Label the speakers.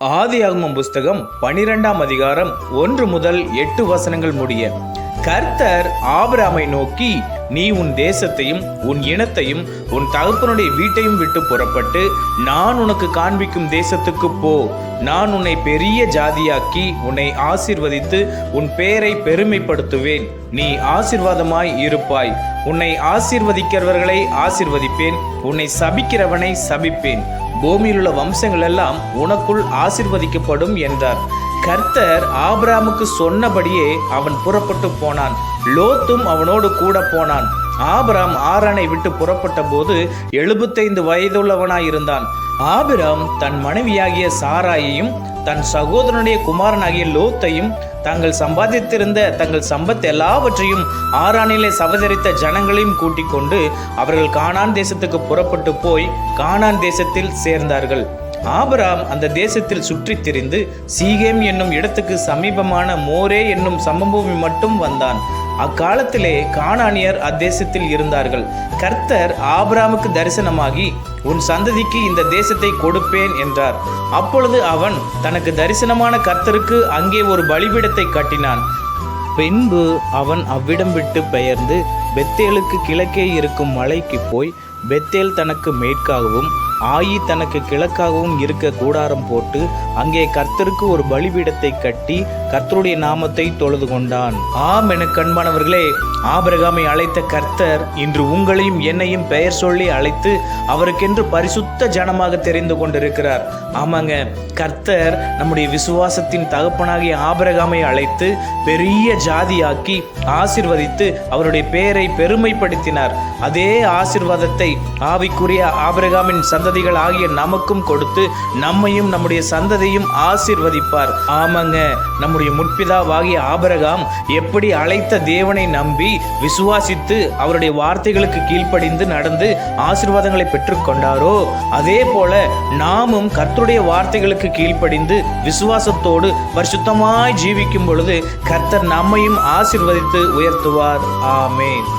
Speaker 1: ஆதியாகமம் புஸ்தகம் பனிரெண்டாம் அதிகாரம் ஒன்று முதல் எட்டு வசனங்கள் முடிய கர்த்தர் ஆபிராமை நோக்கி நீ உன் தேசத்தையும் உன் இனத்தையும் உன் தகப்பனுடைய வீட்டையும் விட்டு புறப்பட்டு நான் உனக்கு காண்பிக்கும் தேசத்துக்கு போ. நான் உன்னை பெரிய ஜாதியாக்கி உன்னை ஆசிர்வதித்து உன் பெயரை பெருமைப்படுத்துவேன். நீ ஆசிர்வாதமாய் இருப்பாய். உன்னை ஆசிர்வதிக்கிறவர்களை ஆசிர்வதிப்பேன். உன்னை சபிக்கிறவனை சபிப்பேன். பூமியிலுள்ள வம்சங்கள் எல்லாம் உனக்குள் ஆசிர்வதிக்கப்படும் என்றார். கர்த்தர் ஆபிராமுக்கு சொன்னபடியே அவன் புறப்பட்டு போனான். லோத்தும் அவனோடு கூட போனான். ஆபிராம் ஆரானை விட்டு புறப்பட்ட போது எழுபத்தைந்து வயதுள்ளவனாயிருந்தான். ஆபிராம் தன் மனைவியாகிய சாராயையும் தன் சகோதரனுடைய குமாரனாகிய லோத்தையும் தாங்கள் சம்பாதித்திருந்த தங்கள் சம்பத் எல்லாவற்றையும் ஆறானிலே சவதரித்த ஜனங்களையும் கூட்டிக் கொண்டு அவர்கள் கானான் தேசத்துக்கு புறப்பட்டு போய் கானான் தேசத்தில் சேர்ந்தார்கள். ஆபராம் அந்த தேசத்தில் சுற்றித் திரிந்து சீகேம் என்னும் இடத்துக்கு சமீபமான மோரே என்னும் சமபூமி மட்டும் வந்தான். அக்காலத்திலே கானானியர் அத்தேசத்தில் இருந்தார்கள். கர்த்தர் ஆபராமுக்கு தரிசனமாகி உன் சந்ததிக்கு இந்த தேசத்தை கொடுப்பேன் என்றார். அப்பொழுது அவன் தனக்கு தரிசனமான கர்த்தருக்கு அங்கே ஒரு பலிபீடத்தை கட்டினான். பின்பு அவன் அவ்விடம் விட்டு பெயர்ந்து பெத்தேலுக்கு கிழக்கே இருக்கும் மலைக்கு போய் பெத்தேல் தனக்கு மேற்காகவும் ஆயி தனக்கு கிழக்காகவும் இருக்க கூடாரம் போட்டு அங்கே கர்த்தருக்கு ஒரு பலிபீடத்தை கட்டி கர்த்தருடைய நாமத்தை தொழுது கொண்டான். ஆம் என கண்பானவர்களே ஆபிரகாமை அழைத்த கர்த்தர் இன்று உங்களையும் என்னையும் பெயர் சொல்லி அழைத்து அவருக்கென்று பரிசுத்த ஜனமாக தெரிந்து கொண்டிருக்கிறார். ஆமாங்க கர்த்தர் நம்முடைய விசுவாசத்தின் தகப்பனாகிய ஆபிரகாமை அழைத்து பெரிய ஜாதியாக்கி ஆசிர்வதித்து அவருடைய பெயரை பெருமைப்படுத்தினார். அதே ஆசிர்வாதத்தை ஆவிக்குரிய ஆபிரகாமின் சந்ததிகள் ஆகிய நமக்கும் கொடுத்து நம்மையும் நம்முடைய சந்ததியும் ஆசிர்வதிப்பார். ஆமாங்க நம்முடைய முற்பிதாவாகிய ஆபரகாம் எப்படி அழைத்த தேவனை நம்பி விசுவாசித்து அவருடைய வார்த்தைகளுக்கு கீழ்ப்படிந்து நடந்து ஆசிர்வாதங்களை பெற்றுக்கொண்டாரோ அதே போல நாமும் கர்த்தருடைய வார்த்தைகளுக்கு கீழ்ப்படிந்து விசுவாசத்தோடு பரிசுத்தமாய் ஜீவிக்கும் பொழுது கர்த்தர் நம்மையும் ஆசிர்வதித்து உயர்த்துவார். ஆமேன்.